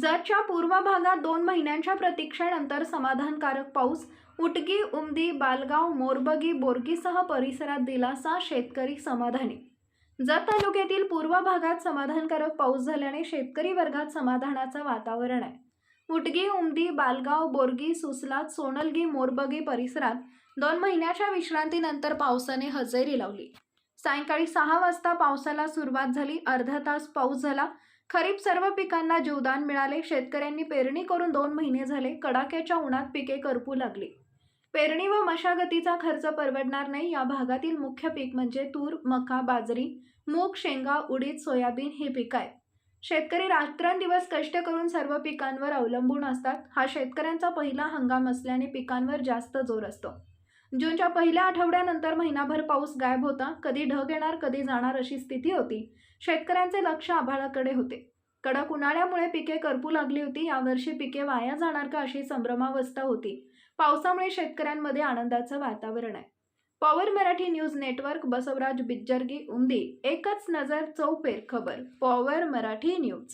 जतच्या पूर्व भागात दोन महिन्यांच्या प्रतीक्षेनंतर समाधानकारक पाऊस उटगी उमदी बालगाव मोरबगी बोरगीसह परिसरात दिलासा शेतकरी समाधानी. जत तालुक्यातील पूर्व भागात समाधानकारक पाऊस झाल्याने शेतकरी वर्गात समाधानाचं वातावरण आहे. उटगी उमदी बालगाव बोरगी सुसलात सोनलगी मोरबगी परिसरात दोन महिन्याच्या विश्रांतीनंतर पावसाने हजेरी लावली. सायंकाळी सहा वाजता पावसाला सुरुवात झाली अर्धा तास पाऊस झाला खरीप सर्व पिकांना जीवदान मिळाले. शेतकऱ्यांनी पेरणी करून दोन महिने झाले. कडाक्याच्या उन्हात पिके करपू लागली. पेरणी व मशागतीचा खर्च परवडणार नाही. या भागातील मुख्य पीक म्हणजे तूर मका बाजरी मूग शेंगा उडीद सोयाबीन हे पीक आहे. शेतकरी रात्रंदिवस कष्ट करून सर्व पिकांवर अवलंबून असतात. हा शेतकऱ्यांचा पहिला हंगाम असल्याने पिकांवर जास्त जोर असतो. जूनच्या पहिल्या आठवड्यानंतर महिनाभर पाऊस गायब होता. कधी ढग येणार कधी जाणार अशी स्थिती होती. शेतकऱ्यांचे लक्ष आभाळाकडे होते. कडक उन्हाळ्यामुळे पिके करपू लागली होती. यावर्षी पिके वाया जाणार का अशी संभ्रमावस्था होती. पावसामुळे शेतकऱ्यांमध्ये आनंदाचं वातावरण आहे. Power Marathi news network Basavaraj Bijjargi उंदी एकच नजर चौपेर खबर. Power Marathi news.